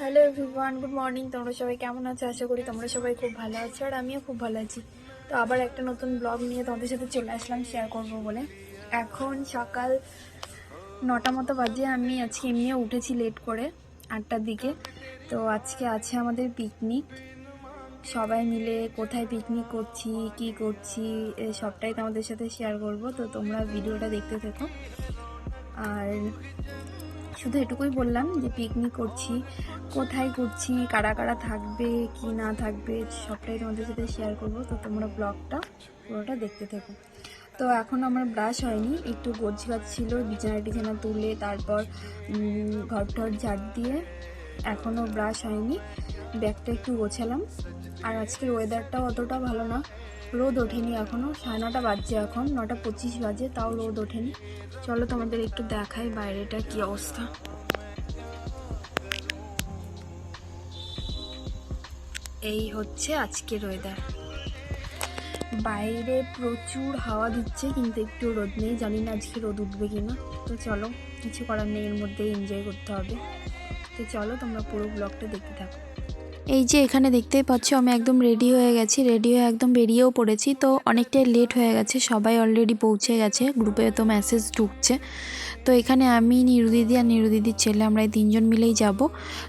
Hello everyone good morning তোমরা সবাই কেমন আছো? আশা করি তোমরা সবাই খুব ভালো আছো আর আমিও খুব ভালো আছি। তো আবার একটা নতুন ব্লগ নিয়ে তোমাদের সাথে চলে আসলাম শেয়ার করব বলে। এখন সকাল নটা মতো বাজে, আমি আজকে এমনিও উঠেছি লেট করে আটটার দিকে। তো আজকে আছে আমাদের পিকনিক সবাই মিলে কোথায় পিকনিক করছি, কি করছি সবটাই তোমাদের সাথে শেয়ার করব। তো তোমরা ভিডিওটা দেখতে থেকো। আর শুধু এটুকুই বললাম যে পিকনিক করছি, কোথায় করছি কারা কারা থাকবে, কি না থাকবে, সবটাই তোমাদের সাথে শেয়ার করব। তো তোমরা ব্লগটা পুরোটা দেখতে থেকো। তো এখন আমার ব্রাশ হয়নি, একটু গোছ গাছ ছিল বিছানা টিছানা তুলে তারপর ঘর টর ঝাড় দিয়ে এখনও ব্রাশ হয়নি। ব্যাগটা একটু গোছালাম। আর আজকের ওয়েদারটাও অতটা ভালো না। রোদ ওঠেনি এখনও সাড়ে নটা বাজছে এখন, নটা পঁচিশ বাজে, তাও রোদ ওঠেনি। চলো তোমাদের একটু দেখাই বাইরেটা কি অবস্থা। এই হচ্ছে আজকের ওয়েদার বাইরে প্রচুর হাওয়া দিচ্ছে, কিন্তু একটু রোদ নেই। জানি না আজকে রোদ উঠবে কি না তো চলো, কিছু করার নেই, এর মধ্যেই এনজয় করতে হবে। তো চলো, তোমরা পুরো ব্লগটা দেখতে থাকো। এই যে এখানে দেখতেই পাচ্ছ, আমি একদম রেডি হয়ে গেছি রেডি হয়ে একদম বেরিয়েও পড়েছি। তো অনেকটাই লেট হয়ে গেছে, সবাই অলরেডি পৌঁছে গেছে গ্রুপে তো মেসেজ ঢুকছে। তো এখানে আমি নিরুদিদি আর নিরুদিদির ছেলে, আমরা এই তিনজন মিলেই যাব।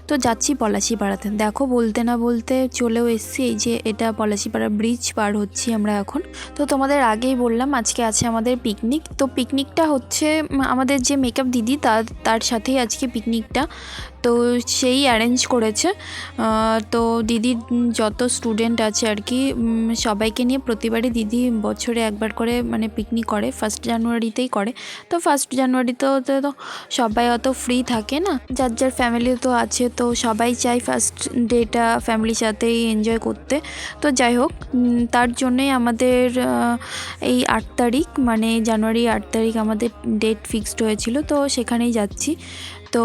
তো যাচ্ছি পলাশিপাড়াতে। দেখো, বলতে না বলতে চলেও এসছি, এই যে এটা পলাশিপাড়া ব্রিজ পার হচ্ছি আমরা এখন। তো তোমাদের আগেই বললাম, আজকে আছে আমাদের পিকনিক তো পিকনিকটা হচ্ছে আমাদের যে মেকআপ দিদি তার তার সাথেই আজকে পিকনিকটা তো সেই অ্যারেঞ্জ করেছে। তো দিদির যত স্টুডেন্ট আছে আর কি সবাইকে নিয়ে প্রতিবারই দিদি বছরে একবার করে মানে পিকনিক করে ফার্স্ট জানুয়ারিতেই করে। তো ফার্স্ট জানুয়ারিতে তো তো সবাই অত ফ্রি থাকে না। যার যার ফ্যামিলি তো আছে, তো সবাই চায় ফার্স্ট ডেটা ফ্যামিলির সাথেই এনজয় করতে। তো যাই হোক তার জন্যই আমাদের এই আট তারিখ মানে জানুয়ারি আট তারিখ আমাদের ডেট ফিক্সড হয়েছিল, তো সেখানেই যাচ্ছি। তো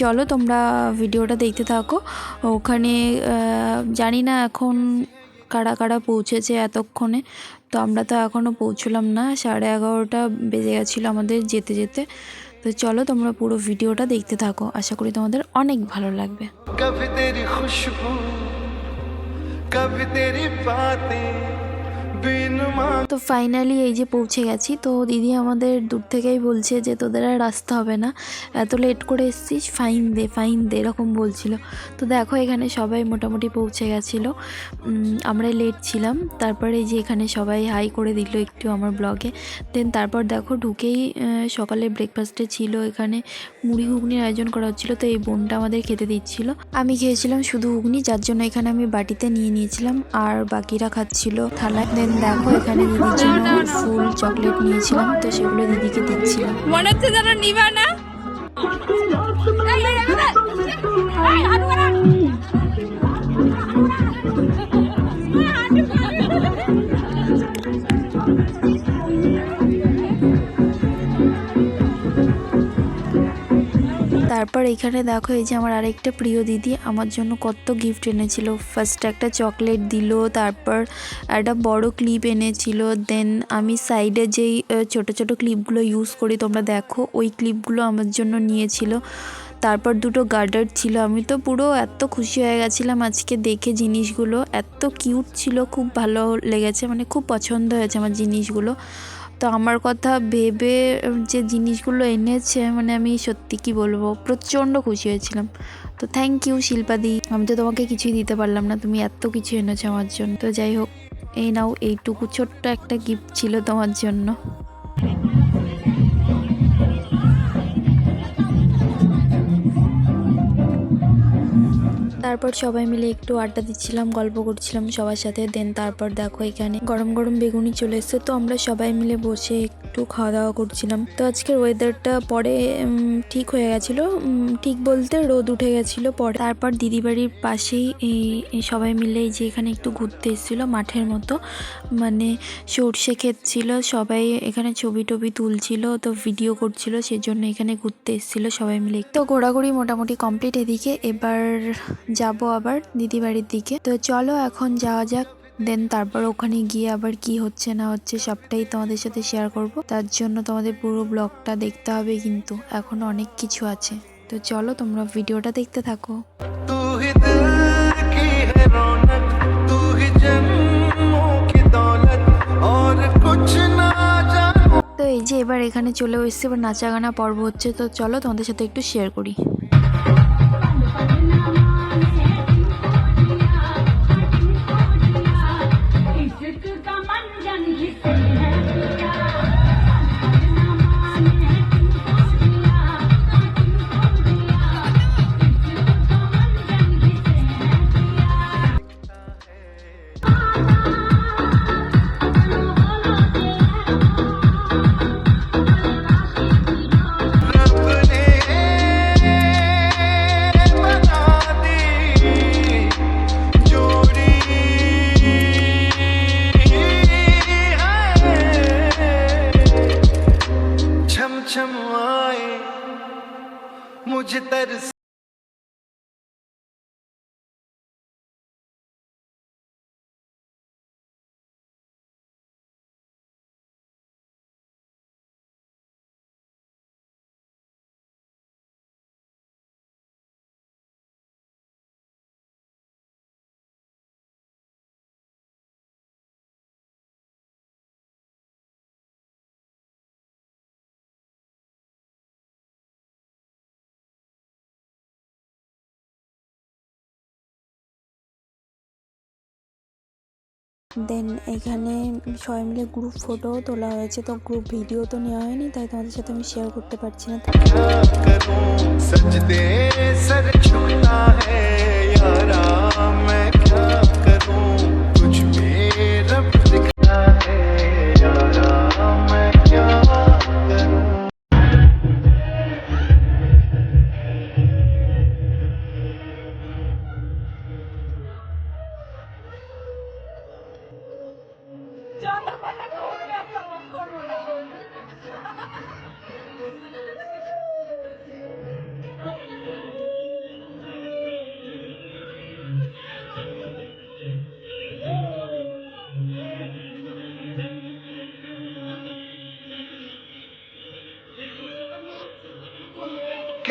চলো তোমরা ভিডিওটা দেখতে থাকো। ওখানে জানি না এখন কারা কারা পৌঁছেছে এতক্ষণে। তো আমরা তো এখনও পৌঁছলাম না, সাড়ে এগারোটা বেজে গেছিল আমাদের যেতে যেতে। তো চলো তোমরা পুরো ভিডিওটা দেখতে থাকো, আশা করি তোমাদের অনেক ভালো লাগবে। কবি তেরি খুশবু, কবি তেরি পাতে তো ফাইনালি এই যে পৌঁছে গেছি, তো দিদি আমাদের দূর থেকেই বলছে যে তোদের আর আসতে হবে না। এত লেট করে এসছিস? ফাইন দে ফাইন দে, এরকম বলছিল। তো দেখো এখানে সবাই মোটামুটি পৌঁছে গেছিল। আমরা লেট ছিলাম। তারপরে এই যে এখানে সবাই হাই করে দিল একটু আমার ব্লগে দেন তারপর দেখো ঢুকেই সকালে ব্রেকফাস্টে ছিল। এখানে মুড়ি ঘুগনির আয়োজন করা হচ্ছিল, তো এই বোনটা আমাদের খেতে দিচ্ছিল। আমি খেয়েছিলাম শুধু ঘুগনি, যার জন্য এখানে আমি বাটিতে নিয়ে নিয়েছিলাম। আর বাকিরা খাচ্ছিল থালায়। দেন দেখো, এখানে দিদির জন্য ফুল চকলেট নিয়েছিলাম, তো সেগুলো দিদিকে দিচ্ছিলাম। মনে হচ্ছে যেন নিবা না। তারপর এখানে দেখো, এই যে আমার আরেকটা প্রিয় দিদি, আমার জন্য কত গিফট এনেছিল। ফার্স্ট একটা চকলেট দিল, তারপর একটা বড় ক্লিপ এনেছিল দেন আমি সাইডে যেই ছোট ছোট ক্লিপগুলো ইউজ করি, তোমরা দেখো, ওই ক্লিপগুলো আমার জন্য নিয়েছিল। তারপর দুটো গার্ডার ছিল, আমি তো পুরো এত খুশি হয়ে গেছিলাম আজকে দেখে জিনিসগুলো। এত কিউট ছিল, খুব ভালো লেগেছে মানে খুব পছন্দ হয়েছে আমার জিনিসগুলো। তো আমার কথা ভেবে যে জিনিসগুলো এনেছে মানে আমি সত্যি কি বলব, প্রচণ্ড খুশি হয়েছিলাম। তো থ্যাংক ইউ শিল্পাদি আমি তো তোমাকে কিছুই দিতে পারলাম না, তুমি এত কিছু এনেছো আমার জন্য। তো যাই হোক, এই নাও, এইটুকু ছোট্ট একটা গিফট ছিল তোমার জন্য। তারপর সবাই মিলে একটু আড্ডা দিচ্ছিলাম, গল্প করছিলাম সবার সাথে। দেন তারপর দেখো এখানে গরম গরম বেগুনি চলে এসছে। তো আমরা সবাই মিলে বসে একটু খাওয়া দাওয়া করছিলাম। তো আজকের ওয়েদারটা পরে ঠিক হয়ে গেছিল। ঠিক বলতে রোদ উঠে গেছিল পরে। তারপর দিদি বাড়ির পাশেই সবাই মিলে যে এখানে একটু ঘুরতে এসেছিল মাঠের মতো। মানে সর্ষে ক্ষেত ছিল, সবাই এখানে ছবি টবি তুলছিল, তো ভিডিও করছিল, সেজন্য এখানে ঘুরতে এসেছিল সবাই মিলে। তো ঘোরাঘুরি মোটামুটি কমপ্লিট এদিকে। এবার যাব আবার দিদি বাড়ির দিকে। তো চলো এখন যাওয়া যাক দেন তারপর ওখানে গিয়ে আবার কি হচ্ছে না হচ্ছে সবটাই তোমাদের সাথে শেয়ার করব। তার জন্য তোমাদের পুরো ব্লগটা দেখতে হবে কিন্তু এখন অনেক কিছু আছে। তো চলো তোমরা ভিডিওটা দেখতে থাকো। তো এই যে এবার এখানে চলে এসছে এবার নাচা গানা পর্ব হচ্ছে। তো চলো তোমাদের সাথে একটু শেয়ার করি। দেন এখানে সবাই মিলে গ্রুপ ফটোও তোলা হয়েছে তো গ্রুপ ভিডিও তো নেওয়া হয়নি তাই তোমাদের সাথে আমি শেয়ার করতে পারছি না সজদে সর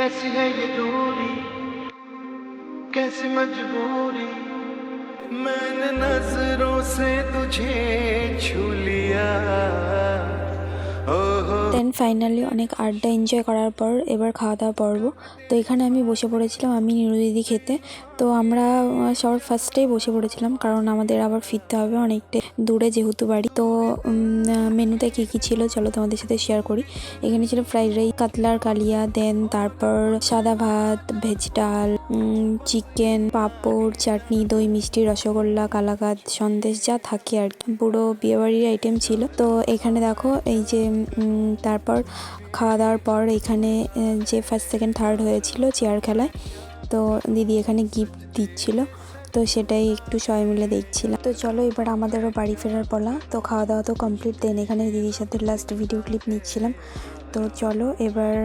कैसी है ये दूरी? कैसी मजबूरी? मैंने नज़रों से तुझे छू लिया। ओहो দেন ফাইনালি অনেক আড্ডা এনজয় করার পর এবার খাওয়া দাওয়া পর্ব। তো এখানে আমি বসে পড়েছিলাম আমি নিরু দিদি খেতে। তো আমরা সবার ফার্স্টেই বসে পড়েছিলাম কারণ আমাদের আবার ফিরতে হবে অনেকটা দূরে যেহেতু বাড়ি। তো মেনুতে কী কী ছিল চলো তোমাদের সাথে শেয়ার করি। এখানে ছিল ফ্রাইড রাইস কাতলার কালিয়া দেন তারপর সাদা ভাত ভেজ ডাল চিকেন পাঁপড়, চাটনি, দই, মিষ্টি, রসগোল্লা, কালাকাদ, সন্দেশ যা থাকে আর কি। পুরো বিয়েবাড়ির আইটেম ছিল। তো এখানে দেখো এই যে তারপর খাওয়া দাওয়ার পর এখানে যে ফার্স্ট সেকেন্ড থার্ড হয়েছিল চেয়ার খেলায়, তো দিদি এখানে গিফট দিচ্ছিল, তো সেটাই একটু সবাই মিলে দেখছিলাম। তো চলো এবার আমাদেরও বাড়ি ফেরার পালা, তো খাওয়া দাওয়া তো কমপ্লিট দেন এখানে দিদির সাথে লাস্ট ভিডিও ক্লিপ নিচ্ছিলাম। তো চলো এবার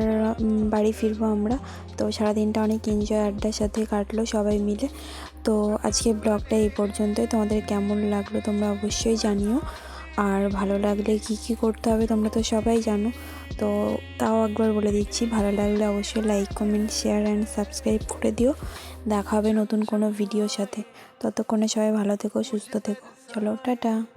বাড়ি ফিরবো আমরা, তো সারাদিনটা অনেক এনজয় আড্ডার সাথে কাটলো সবাই মিলে। তো আজকে ব্লগটা এই পর্যন্তই, তোমাদের কেমন লাগল তোমরা অবশ্যই জানিও। আর ভালো লাগলে কি কি করতে হবে তোমরা তো সবাই জানো। তো তাও একবার বলে দিচ্ছি, ভালো লাগলে অবশ্যই like comment share and subscribe করে দিও। দেখা হবে নতুন কোনো ভিডিওর সাথে। ততক্ষণে সবাই ভালো থেকো, সুস্থ থেকো। চলো, টাটা।